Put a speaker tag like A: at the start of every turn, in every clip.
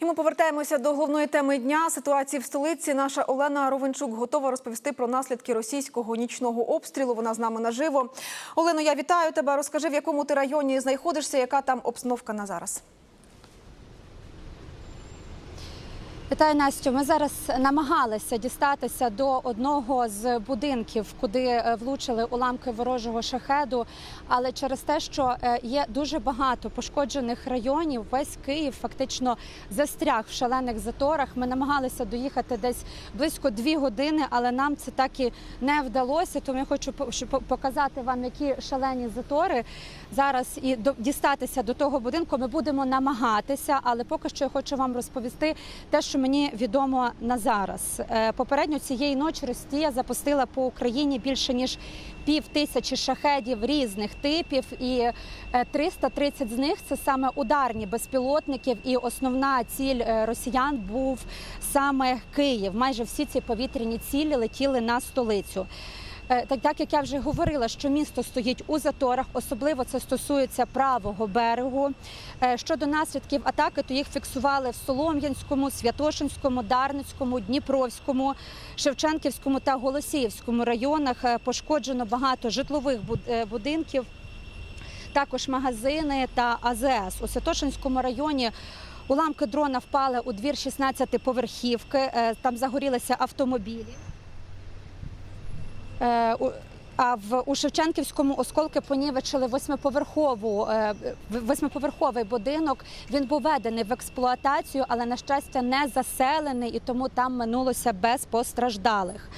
A: І ми повертаємося до головної теми дня. Ситуації в столиці. Наша Олена Ровенчук готова розповісти про наслідки російського нічного обстрілу. Вона з нами наживо. Олено, я вітаю тебе. Розкажи, в якому ти районі знаходишся, яка там обстановка на зараз.
B: Вітаю Настю. Ми зараз намагалися дістатися до одного з будинків, куди е, влучили уламки ворожого шахеду. Але через те, що е, є дуже багато пошкоджених районів, весь Київ фактично застряг в шалених заторах. Ми намагалися доїхати десь близько дві години, але нам це так і не вдалося. Тому я хочу показати вам, які шалені затори зараз і дістатися до того будинку. Ми будемо намагатися, але поки що я хочу вам розповісти те, що мені відомо на зараз. Е, Попередньо цієї ночі Росія запустила по Україні більше ніж пів тисячі шахедів різних типів, і е, 330 з них це саме ударні безпілотників. І основна ціль е, росіян був саме Київ. Майже всі ці повітряні цілі летіли на столицю. Е, Так, як я вже говорила, що місто стоїть у заторах, особливо це стосується правого берегу. Е, Щодо наслідків атаки, то їх фіксували в Солом'янському, Святошинському, Дарницькому, Дніпровському, Шевченківському та Голосіївському районах. Е, Пошкоджено багато житлових будинків, також магазини та АЗС. У Святошинському районі уламки дрона впали у двір 16-поверхівки. Е, Там загорілися автомобілі. Е, А в у Шевченківському осколки понівечили восьмиповерхову е, восьмиповерховий будинок. Він був введений в експлуатацію, але на щастя не заселений, і тому там минулося без постраждалих.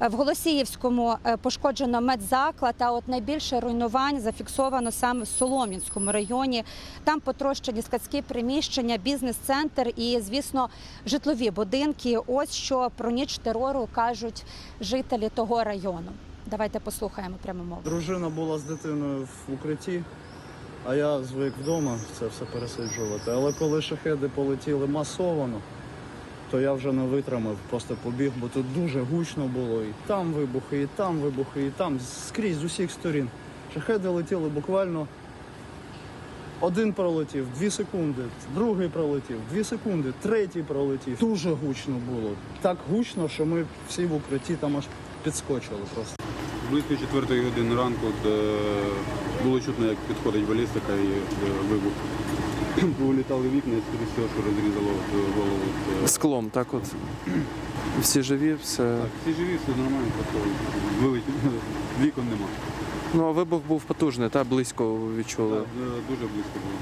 B: В Голосіївському е, пошкоджено медзаклад, а от найбільше руйнувань зафіксовано саме в Солом'янському районі. Там потрощені складські приміщення, бізнес-центр і, звісно, житлові будинки. Ось що про ніч терору кажуть жителі того району. Давайте послухаємо пряму мову.
C: Дружина була з дитиною в укритті, а я звик вдома це все пересиджувати. Але коли шахеди полетіли масовано, то я вже не витримав, просто побіг, бо тут дуже гучно було. І там вибухи, і там вибухи, і там скрізь з усіх сторін. Шахеди летіли буквально. Один пролетів, дві секунди, другий пролетів, дві секунди, третій пролетів. Дуже гучно було. Так гучно, що ми всі в укритті там аж підскочили просто.
D: Близько четвертої години ранку де було чутно, як підходить балістика і е, вибух. Повилітали вікна, і скоріше всього, що розрізало голову.
E: Склом, так от. Всі живі, все.
D: Так, всі живі, все нормально, просто вилетів. Вікон нема.
E: Ну а вибух був потужний, та близько ви відчули.
D: Так, е, дуже близько було.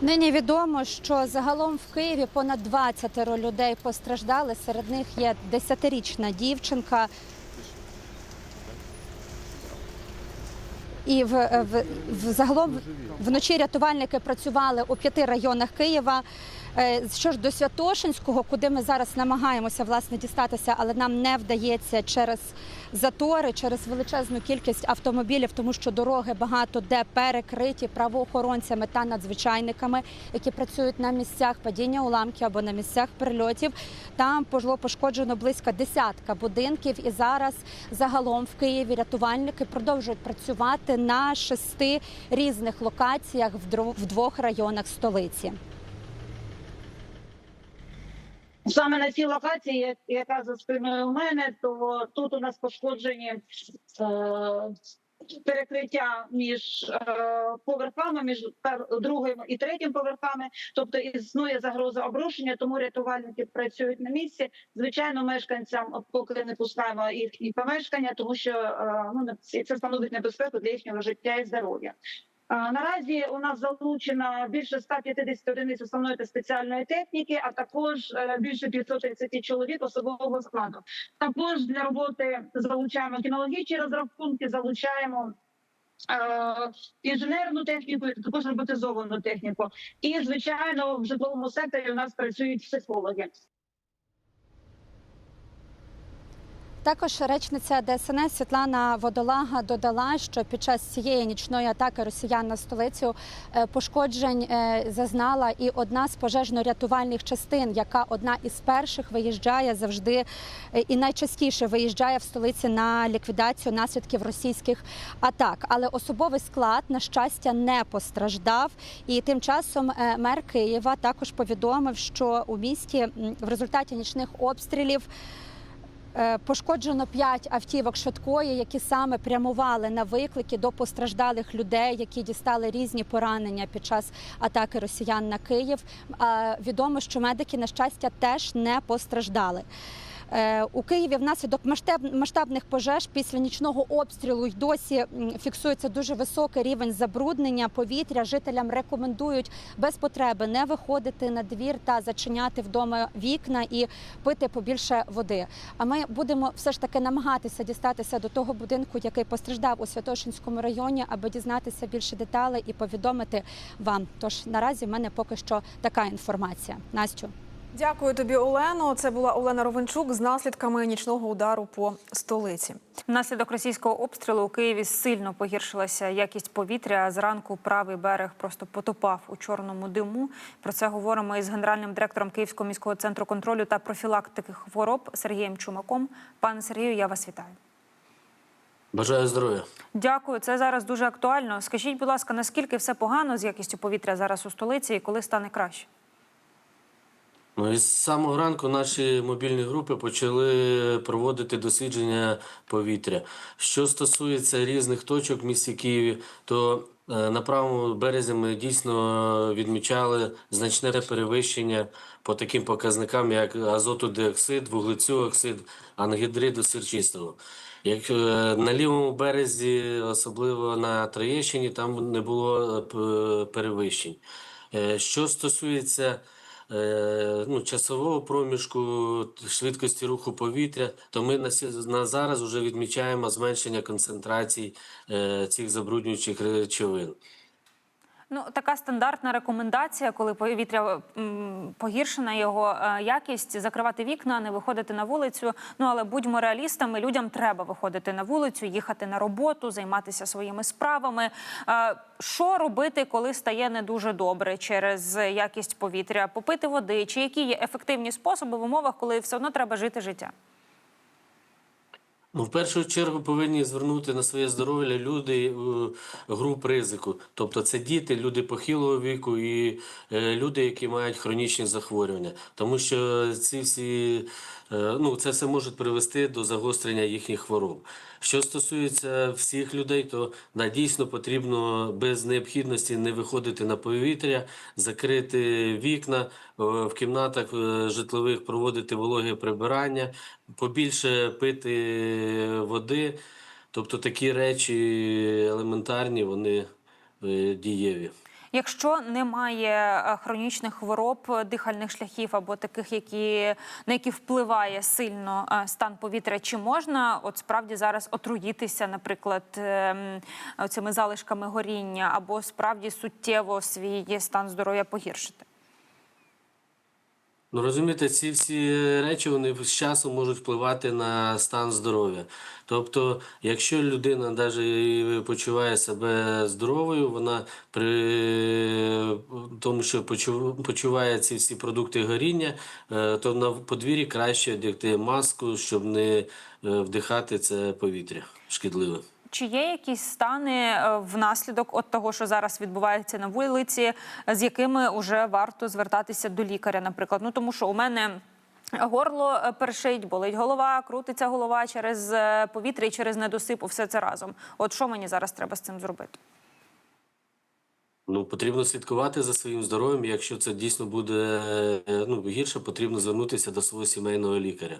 B: Нині відомо, що загалом в Києві понад 20 людей постраждали. Серед них є 10-річна дівчинка. І в, в, в загалом вночі рятувальники працювали у п'яти районах Києва. Е, Що ж до Святошинського, куди ми зараз намагаємося власне дістатися, але нам не вдається через затори, через величезну кількість автомобілів, тому що дороги багато де перекриті правоохоронцями та надзвичайниками, які працюють на місцях падіння уламків або на місцях прильотів. Там було пошкоджено близько десятка будинків, і зараз загалом в Києві рятувальники продовжують працювати на шести різних локаціях в двох районах столиці.
F: Саме на цій локації, як- яка за спиною у мене, то тут у нас пошкоджені е, перекриття між е, поверхами, між другим і третім поверхами. Тобто існує загроза обрушення, тому рятувальники працюють на місці. Звичайно, мешканцям поки не пускаємо їхні помешкання, тому що е, ну це становить небезпеку для їхнього життя і здоров'я. Наразі у нас залучено більше 150 одиниць основної та спеціальної техніки, а також е, більше 530 чоловік особового складу. Також для роботи залучаємо кінологічні розрахунки, залучаємо. е, Інженерну техніку, також роботизовану техніку, і звичайно в житловому секторі у нас працюють психологи.
B: Також речниця ДСНС Світлана Водолага додала, що під час цієї нічної атаки росіян на столицю е, пошкоджень е, зазнала і одна з пожежно-рятувальних частин, яка одна із перших виїжджає завжди е, і найчастіше виїжджає в столиці на ліквідацію наслідків російських атак. Але особовий склад, на щастя, не постраждав. І тим часом мер Києва також повідомив, що у місті в результаті нічних обстрілів. Е, Пошкоджено п'ять автівок швидкої, які саме прямували на виклики до постраждалих людей, які дістали різні поранення під час атаки росіян на Київ. А Відомо, що медики на щастя теж не постраждали. Е, У Києві внаслідок масштаб- масштабних пожеж після нічного обстрілу й досі фіксується дуже високий рівень забруднення повітря. Жителям рекомендують без потреби не виходити на двір та зачиняти вдома вікна і пити побільше води. А ми будемо все ж таки намагатися дістатися до того будинку, який постраждав у Святошинському районі, аби дізнатися більше деталей і повідомити вам. Тож наразі в мене поки що така інформація. Настю.
A: Дякую тобі, Олено. Це була Олена Ровенчук з наслідками нічного удару по столиці.
G: Внаслідок російського обстрілу у Києві сильно погіршилася якість повітря. Зранку правий берег просто потопав у чорному диму. Про це говоримо із генеральним директором Київського міського центру контролю та профілактики хвороб Сергієм Чумаком. Пане Сергію, я вас вітаю.
H: Бажаю здоров'я.
G: Дякую. Це зараз дуже актуально. Скажіть, будь ласка, наскільки все погано з якістю повітря зараз у столиці і коли стане краще?
H: Ну і з самого ранку наші мобільні групи почали проводити дослідження повітря. Що стосується різних точок в місті Києві, то е, на правому березі ми дійсно відмічали значне перевищення по таким показникам, як азотодіоксид, вуглецю оксид, ангідрид сірчистого. Як е, на лівому березі, особливо на Троєщині, там не було е, перевищень. Що стосується ну, часового проміжку, швидкості руху повітря, то ми на, на зараз вже відмічаємо зменшення концентрацій е, цих забруднюючих речовин.
G: Ну, така стандартна рекомендація, коли повітря погіршена його е, якість, закривати вікна, не виходити на вулицю. Ну але будьмо реалістами, людям треба виходити на вулицю, їхати на роботу, займатися своїми справами. Е, Що робити, коли стає не дуже добре через якість повітря? Попити води, чи які є ефективні способи в умовах, коли все одно треба жити життя?
H: Ну, в першу чергу повинні звернути на своє здоров'я люди е, груп ризику. Тобто це діти, люди похилого віку і е, люди, які мають хронічні захворювання. Тому що ці всі, ну, це все може привести до загострення їхніх хвороб. Що стосується всіх людей, то да, дійсно потрібно без необхідності не виходити на повітря, закрити вікна, е, в кімнатах е, житлових проводити вологе прибирання, побільше пити води. Тобто такі речі елементарні, вони е, дієві.
G: Якщо немає е, хронічних хвороб е, дихальних шляхів або таких, які на які впливає сильно е, стан повітря, чи можна от справді зараз отруїтися, наприклад, ем, цими залишками горіння, або справді суттєво свій стан здоров'я погіршити?
H: Ну розумієте, ці всі речі вони з часом можуть впливати на стан здоров'я. Тобто, якщо людина навіть почуває себе здоровою, вона при тому, що почу- почуває ці всі продукти горіння, е, то на подвір'ї краще одягти маску, щоб не е, вдихати це повітря шкідливе.
G: Чи є якісь стани е, внаслідок от того, що зараз відбувається на вулиці, з якими вже варто звертатися до лікаря, наприклад? Ну тому що у мене. Горло е, першить, болить голова, крутиться голова через е, повітря і через недосипу, все це разом. От що мені зараз треба з цим зробити?
H: Ну, потрібно слідкувати за своїм здоров'ям. Якщо це дійсно буде ну, гірше, потрібно звернутися до свого сімейного лікаря,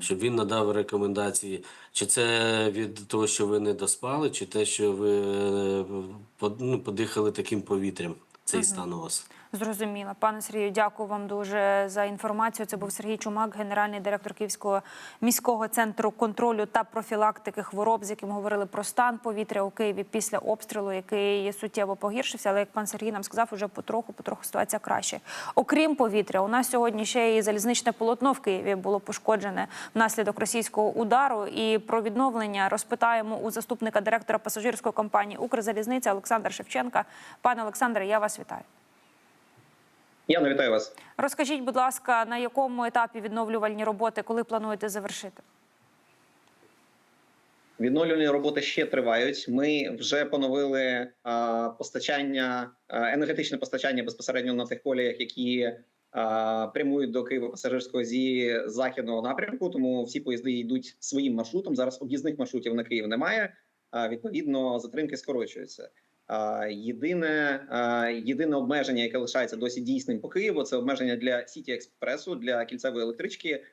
H: щоб він надав рекомендації, чи це від того, що ви не доспали, чи те, що ви е, ну, подихали таким повітрям цей стан у вас.
G: Зрозуміло. Пане Сергію, дякую вам дуже за інформацію. Це був Сергій Чумак, генеральний директор Київського міського центру контролю та профілактики хвороб, з яким говорили про стан повітря у Києві після обстрілу, який суттєво погіршився. Але як пан Сергій нам сказав, уже потроху, потроху ситуація краще. Окрім повітря, у нас сьогодні ще і залізничне полотно в Києві було пошкоджене внаслідок російського удару. І про відновлення розпитаємо у заступника директора пасажирської компанії Укрзалізниця Олександра Шевченка. Пане Олександре, я вас вітаю.
I: Яна, вітаю вас.
G: Розкажіть, будь ласка, на якому етапі відновлювальні роботи, коли плануєте завершити?
I: Відновлювальні роботи ще тривають. Ми вже поновили а, постачання, а, енергетичне постачання безпосередньо на тих коліях, які а, прямують до Києва пасажирського зі західного напрямку. Тому всі поїзди йдуть своїм маршрутом. Зараз об'їзних маршрутів на Київ немає. А, відповідно, затримки скорочуються. Єдине, єдине обмеження, яке лишається досі дійсним по Києву, це обмеження для Сіті Експресу для кільцевої електрички.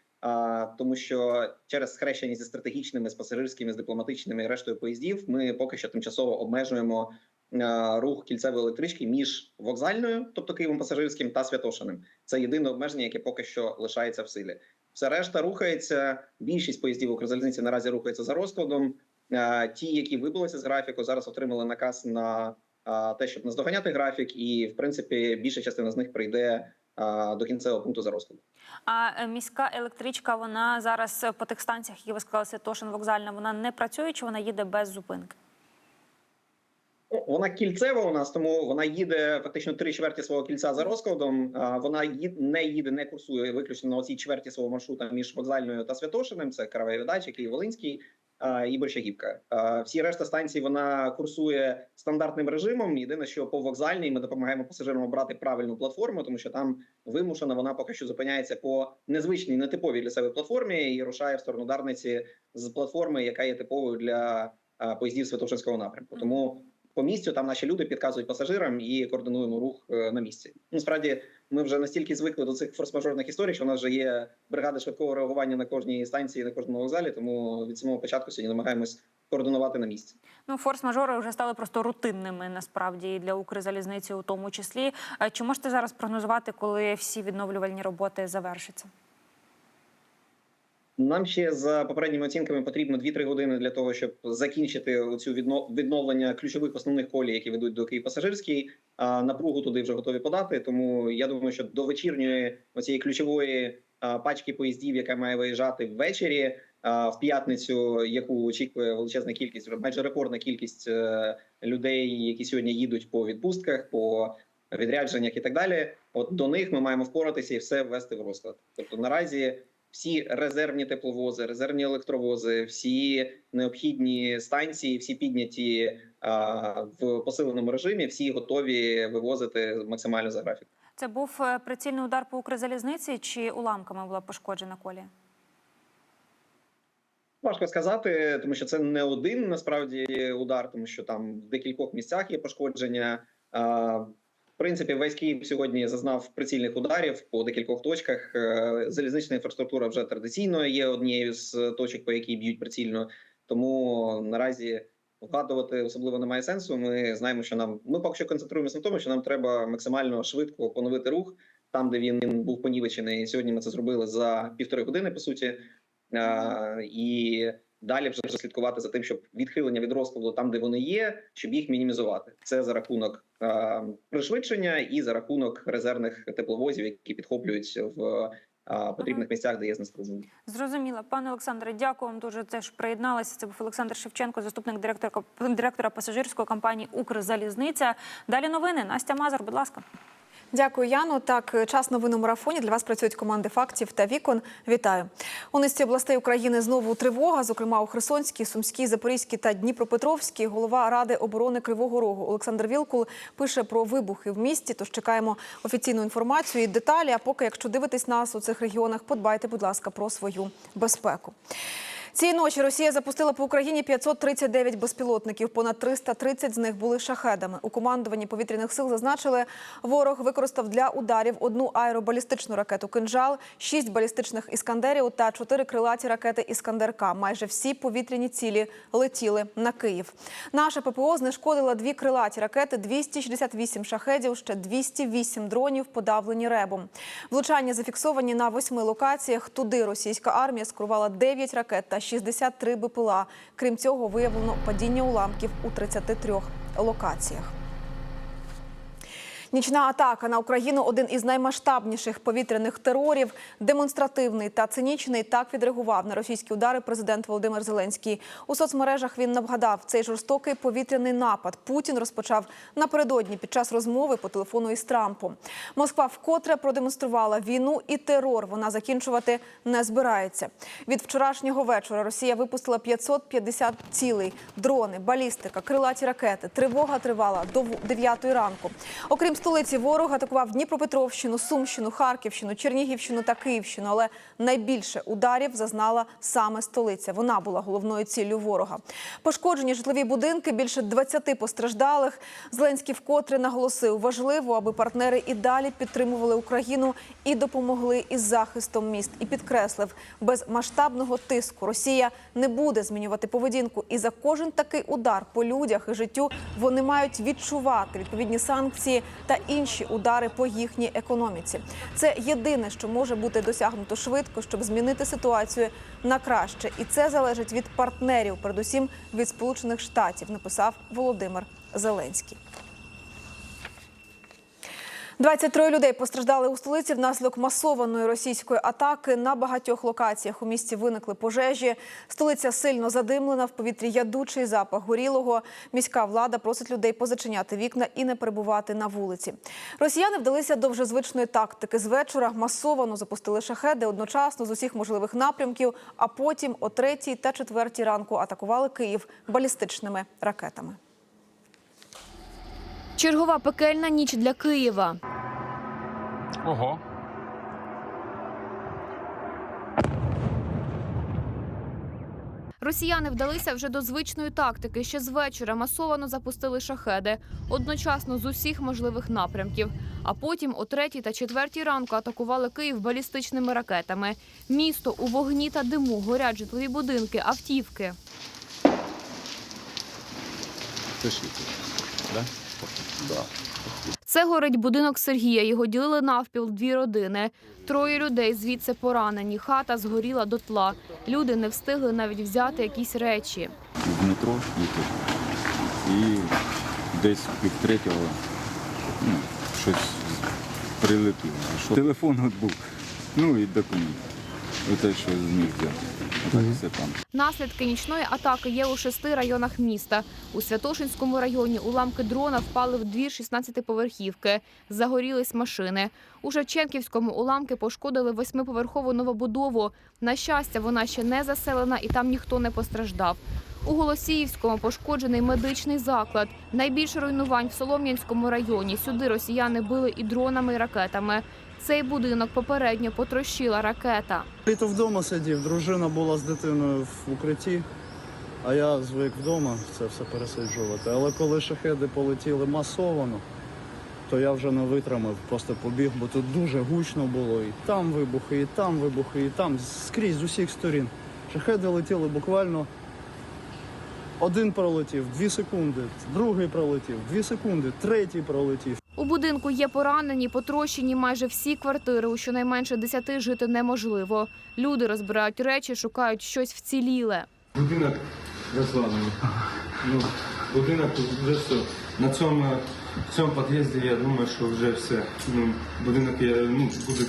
I: Тому що через схрещення зі стратегічними, з пасажирськими, з дипломатичними і рештою поїздів, ми поки що тимчасово обмежуємо рух кільцевої електрички між вокзальною, тобто Києвом пасажирським, та Святошиним. Це єдине обмеження, яке поки що лишається в силі. Все решта рухається. Більшість поїздів Укрзалізниці наразі рухається за розкладом. А, ті, які вибилися з графіку, зараз отримали наказ на те, щоб наздоганяти графік, і в принципі більша частина з них прийде до кінцевого пункту за розкладом.
G: А е, міська електричка, вона зараз е, по тих станціях, які ви сказали, Святошин вокзальна, вона не працює чи вона їде без зупинки?
I: Ну, Вона кільцева у нас, тому вона їде фактично три чверті свого кільця за розкладом. Вона не їде, не курсує виключно на оцій чверті свого маршрута між вокзальною та Святошиним. Це Каравай-Видача, Київ-Волинський а, і Борщагівка. А, Всі решта станцій вона курсує стандартним режимом. Єдине, що по вокзальній ми допомагаємо пасажирам обрати правильну платформу, тому що там вимушена вона поки що зупиняється по незвичній, нетиповій для себе платформі і рушає в сторону Дарниці з платформи, яка є типовою для поїздів Святошинського напрямку. Тому по місцю там наші люди підказують пасажирам і координуємо рух е, на місці. Насправді ми вже настільки звикли до цих форс-мажорних історій, що у нас вже є бригади швидкого реагування на кожній станції, на кожному вокзалі. Тому від самого початку сьогодні намагаємось координувати на місці.
G: Ну, форс-мажори вже стали просто рутинними насправді і для Укрзалізниці, у тому числі. Е, Чи можете зараз прогнозувати, коли всі відновлювальні роботи завершаться?
I: Нам ще за попередніми оцінками потрібно 2-3 години для того, щоб закінчити цю відновлення ключових основних колій, які ведуть до Київ пасажирський. А напругу туди вже готові подати. Тому я думаю, що до вечірньої оцієї ключової пачки поїздів, яка має виїжджати ввечері в п'ятницю, яку очікує величезна кількість, майже рекордна кількість е, людей, які сьогодні їдуть по відпустках, по відрядженнях і так далі. От до них ми маємо впоратися і все ввести в розклад. Тобто наразі всі резервні тепловози, резервні електровози, всі необхідні станції, всі підняті в посиленому режимі, всі готові вивозити максимально за графік.
G: Це був е, прицільний удар по Укрзалізниці чи уламками була пошкоджена колія?
I: Важко сказати, тому що це не один насправді удар, тому що там в декількох місцях є пошкодження. Принципі, весь Київ сьогодні зазнав прицільних ударів по декількох точках. Е, Залізнична інфраструктура вже традиційно є однією з точок, по якій б'ють прицільно. Тому наразі вгадувати особливо немає сенсу. Ми знаємо, що нам ми поки що концентруємося на тому, що нам треба максимально швидко поновити рух там, де він був понівечений. Сьогодні ми це зробили за півтори години, по суті. А, і далі вже слідкувати за тим, щоб відхилення від розкладу там, де вони є, щоб їх мінімізувати. Це за рахунок а, пришвидшення і за рахунок резервних тепловозів, які підхоплюють в а, потрібних місцях, де є знеструмлення.
G: Зрозуміло. Пане Олександре, дякую вам дуже. Теж приєдналися. Це був Олександр Шевченко, заступник директора директора пасажирської компанії Укрзалізниця. Далі новини. Настя Мазур, будь ласка.
A: Дякую, Яно. Так, час новин у марафоні. Для вас працюють команди фактів та вікон. Вітаю. У низці областей України знову тривога, зокрема у Херсонській, Сумській, Запорізькій та Дніпропетровській. Голова Ради оборони Кривого Рогу Олександр Вілкул пише про вибухи в місті. Тож чекаємо офіційну інформацію і деталі. А поки, якщо дивитесь нас у цих регіонах, подбайте, будь ласка, про свою безпеку. Цієї ночі Росія запустила по Україні 539 безпілотників. Понад 330 з них були шахедами. У командуванні повітряних сил зазначили, ворог використав для ударів одну аеробалістичну ракету «Кинжал», шість балістичних іскандерів та чотири крилаті ракети «Іскандер-К». Майже всі повітряні цілі летіли на Київ. Наша ППО знешкодила дві крилаті ракети, 268 шахедів, ще 208 дронів подавлені ребом. Влучання зафіксовані на восьми локаціях. Туди російська армія скерувала 9 ракет та 63 БПЛА. Крім цього, виявлено падіння уламків у 33 локаціях. Нічна атака на Україну один із наймасштабніших повітряних терорів. Демонстративний та цинічний так відреагував на російські удари президент Володимир Зеленський. У соцмережах він нагадав, цей жорстокий повітряний напад Путін розпочав напередодні під час розмови по телефону із Трампом. Москва вкотре продемонструвала війну і терор. Вона закінчувати не збирається. Від вчорашнього вечора Росія випустила 550 цілей, дрони, балістика, крилаті ракети. Тривога тривала до 9 ранку. Окрім столиці, ворог атакував Дніпропетровщину, Сумщину, Харківщину, Чернігівщину та Київщину. Але найбільше ударів зазнала саме столиця. Вона була головною ціллю ворога. Пошкоджені житлові будинки, більше 20 постраждалих. Зеленський вкотре наголосив, важливо, аби партнери і далі підтримували Україну і допомогли із захистом міст. І підкреслив, без масштабного тиску Росія не буде змінювати поведінку. І за кожен такий удар по людях і життю вони мають відчувати відповідні санкції та інші удари по їхній економіці. Це єдине, що може бути досягнуто швидко, щоб змінити ситуацію на краще. І це залежить від партнерів, передусім від Сполучених Штатів, написав Володимир Зеленський. 23 людей постраждали у столиці внаслідок масованої російської атаки. На багатьох локаціях у місті виникли пожежі. Столиця сильно задимлена, в повітрі ядучий запах горілого. Міська влада просить людей позачиняти вікна і не перебувати на вулиці. Росіяни вдалися до вже звичної тактики. З вечора масовано запустили шахеди одночасно з усіх можливих напрямків, а потім о третій та четвертій ранку атакували Київ балістичними ракетами.
J: Чергова пекельна ніч для Києва.
K: Ого.
J: Росіяни вдалися вже до звичної тактики. Ще з вечора масовано запустили шахеди одночасно з усіх можливих напрямків. А потім о третій та четвертій ранку атакували Київ балістичними ракетами. Місто у вогні та диму, горять житлові будинки, автівки.
K: Це ж да?
J: Це горить будинок Сергія. Його ділили навпіл дві родини. Троє людей звідси поранені. Хата згоріла дотла. Люди не встигли навіть взяти якісь речі.
K: В метро. І десь пів третього ну, щось прилетіло. Телефон от був. Ну і документ. Оте, що зміг взяти. Отак все там.
J: Наслідки нічної атаки є у шести районах міста. У Святошинському районі уламки дрона впали в двір 16-поверхівки. Загорілись машини. У Шевченківському уламки пошкодили восьмиповерхову новобудову. На щастя, вона ще не заселена і там ніхто не постраждав. У Голосіївському пошкоджений медичний заклад. Найбільше руйнувань в Солом'янському районі. Сюди росіяни били і дронами, і ракетами. Цей будинок попередньо потрощила ракета.
C: Літо вдома сидів, дружина була з дитиною в укритті, а я звик вдома це все пересиджувати. Але коли шахеди полетіли масовано, то я вже не витримав, просто побіг, бо тут дуже гучно було. І там вибухи, і там вибухи, і там скрізь з усіх сторін. Шахеди летіли буквально. Один пролетів, дві секунди, другий пролетів, дві секунди, третій пролетів.
J: У будинку є поранені, потрощені майже всі квартири. У щонайменше десяти жити неможливо. Люди розбирають речі, шукають щось вціліле.
L: Будинок розладений. Ну, будинок вже все. На цьому, в цьому під'їзді я думаю, що вже все. Ну, будинок я, ну, буде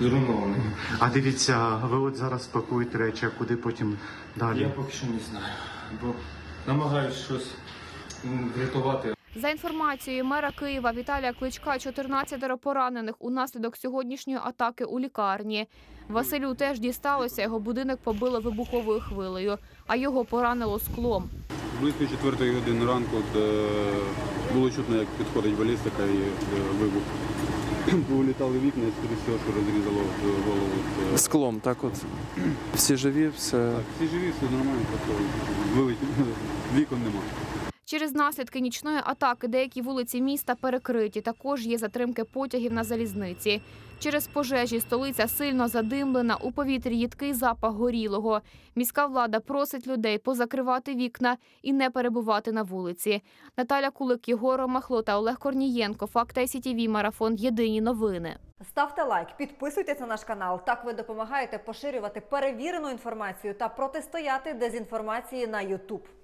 L: зруйнований.
M: А дивіться, ви от зараз пакуєте речі, а куди потім далі?
L: Я поки що не знаю. Бо намагаюсь щось врятувати.
J: За інформацією мера Києва Віталія Кличка, 14 поранених унаслідок сьогоднішньої атаки у лікарні. Василю теж дісталося, його будинок побило вибуховою хвилею, а його поранило склом.
D: Близько четвертої години ранку е, було чутно, як підходить балістика і е, вибух. Повилітали вікна, і скоріше всього, що розрізало е, голову.
E: Склом, так от. Всі живі, все.
D: Так, всі живі, все нормально, просто вилетіло, вікон немає.
J: Через наслідки нічної атаки деякі вулиці міста перекриті. Також є затримки потягів на залізниці. Через пожежі столиця сильно задимлена, у повітрі їдкий запах горілого. Міська влада просить людей позакривати вікна і не перебувати на вулиці. Наталя Кулик, Єгор Махло та Олег Корнієнко. Факт ICTV, Марафон. Єдині новини.
N: Ставте лайк, підписуйтесь на наш канал. Так ви допомагаєте поширювати перевірену інформацію та протистояти дезінформації на YouTube.